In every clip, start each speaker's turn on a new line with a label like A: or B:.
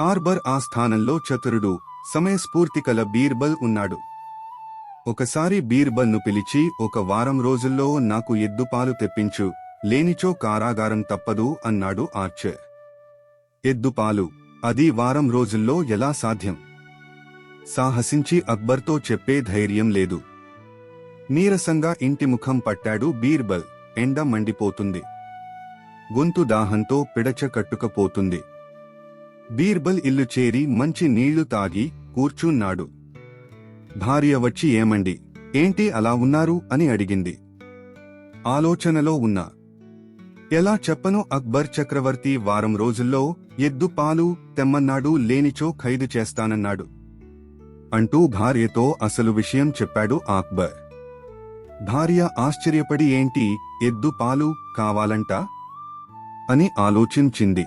A: Arbor ఆ స్థానంలో చతురుడు సమయస్ఫూర్తి కల బీర్బల్ ఉన్నాడు. ఒకసారి బీర్బల్ను పిలిచి ఒక వారం రోజుల్లో నాకు ఎద్దుపాలు తెప్పించు లేనిచో కారాగారం తప్పదు అన్నాడు ఆర్చర్. ఎద్దుపాలు అది వారం రోజుల్లో ఎలా సాధ్యం? సాహసించి అక్బర్తో చెప్పే ధైర్యం లేదు. నీరసంగా ఇంటి ముఖం పట్టాడు బీర్బల్ ఎండ మండిపోతుంది. గొంతు దాహంతో పిడచ కట్టుకపోతుంది. బీర్బల్ ఇల్లు చేరి మంచి నీళ్ళు తాగి కూర్చున్నాడు. భార్య వచ్చి ఏమండి? ఏంటి అలా ఉన్నారు? అని అడిగింది. ఆలోచనలో ఉన్నా. ఎలా చెప్పను అక్బర్ చక్రవర్తి వారం రోజుల్లో ఎద్దు పాలు తెమ్మన్నాడు లేనిచో ఖైదు చేస్తానన్నాడు. అంటూ భార్యతో అసలు విషయం చెప్పాడు అక్బర్. భార్య ఆశ్చర్యపడి ఏంటి? ఎద్దు పాలు కావాలంట? అని ఆలోచించింది.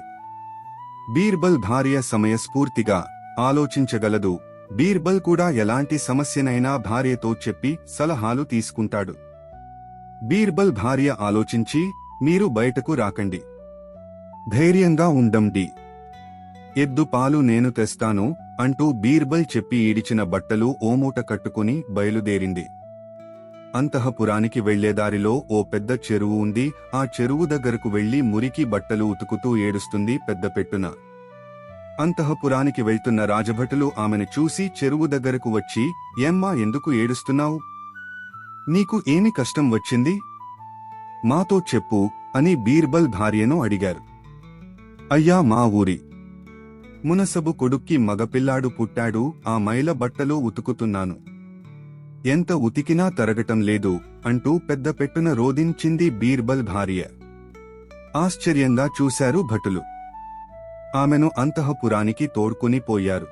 A: బీర్బల్ భార్య సమయస్ఫూర్తిగా ఆలోచించగలదు. బీర్బల్ కూడా ఎలాంటి సమస్యనైనా భార్యతో చెప్పి సలహాలు తీసుకుంటాడు. బీర్బల్ భార్య ఆలోచించి మీరు బయటకు రాకండి. ధైర్యంగా ఉండండి. ఎద్దు పాలు నేను తెస్తాను అంటూ బీర్బల్ చెప్పి ఈడిచిన బట్టలు ఓమూట కట్టుకుని బయలుదేరింది. అంతఃపురానికి వెళ్ళేదారిలో ఓ పెద్ద చెరువు ఉంది. ఆ చెరువు దగ్గరకు వెళ్ళి మురికి బట్టలు ఉతుకుతూ ఏడుస్తుంది పెద్ద పెట్టున. అంతఃపురానికి వెళ్తున్న రాజభటులు ఆమెను చూసి చెరువు దగ్గరకు వచ్చి ఏమ్మా ఎందుకు ఏడుస్తున్నావు? నీకు ఏమి కష్టం వచ్చింది? మాతో చెప్పు అని బీర్బల్ భార్యను అడిగారు. అయ్యా మా ఊరి మునసబు కొడుక్కి మగపిల్లాడు పుట్టాడు. ఆ మైల బట్టలు ఉతుకుతున్నాను. ఎంత ఉతికినా తరగటం లేదు అంటూ పెద్ద పెట్టున రోదించింది బీర్బల్ భార్య. ఆశ్చర్యంగా చూశారు భటులు. ఆమెను అంతఃపురానికి తోడ్కొని పోయారు.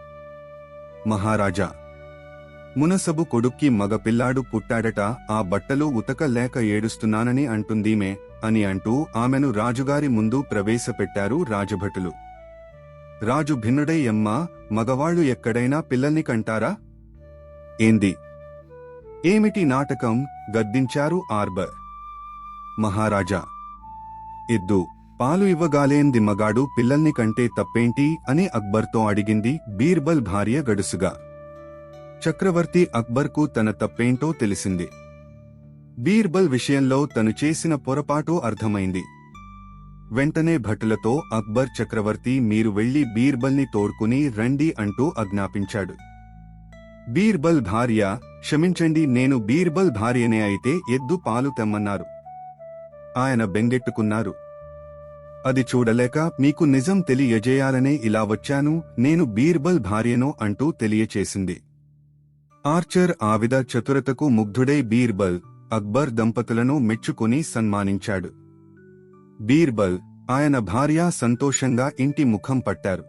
A: మహారాజా! మునసబు కొడుక్కి మగపిల్లాడు పుట్టాడట ఆ బట్టలు ఉతకలేక ఏడుస్తున్నానని అంటుందీమే అని అంటూ ఆమెను రాజుగారి ముందు ప్రవేశపెట్టారు రాజభటులు. రాజు భిన్నుడై ఎమ్మా మగవాళ్ళు ఎక్కడైనా పిల్లల్ని కంటారా? ఏంది? ఏమిటి నాటకం? గద్దించారు ఆర్బర్. మహారాజా ఇద్దు పాలు ఇవ్వగాలేంది మగాడు పిల్లల్ని కంటే తప్పేంటి అని అక్బర్తో అడిగింది బీర్బల్ భార్య గడుసుగా. చక్రవర్తి అక్బర్కు తన తప్పేంటో తెలిసింది. బీర్బల్ విషయంలో తను చేసిన పొరపాటు అర్థమైంది. వెంటనే భటులతో అక్బర్ చక్రవర్తి మీరు వెళ్ళి బీర్బల్ని తోడ్కుని రండి అంటూ ఆజ్ఞాపించాడు. బీర్బల్ భార్య క్షమించండి నేను బీర్బల్ భార్యనే అయితే ఎద్దు పాలు తెమ్మన్నారు. ఆయన బెంగెట్టుకున్నారు. అది చూడలేక మీకు నిజం తెలియజేయాలనే ఇలా వచ్చాను నేను బీర్బల్ భార్యను అంటూ తెలియచేసింది. ఆర్చర్ ఆవిద చతురతకు ముగ్ధుడై బీర్బల్ అక్బర్ దంపతులను మెచ్చుకుని సన్మానించాడు. బీర్బల్ ఆయన భార్య సంతోషంగా ఇంటి ముఖం పట్టారు.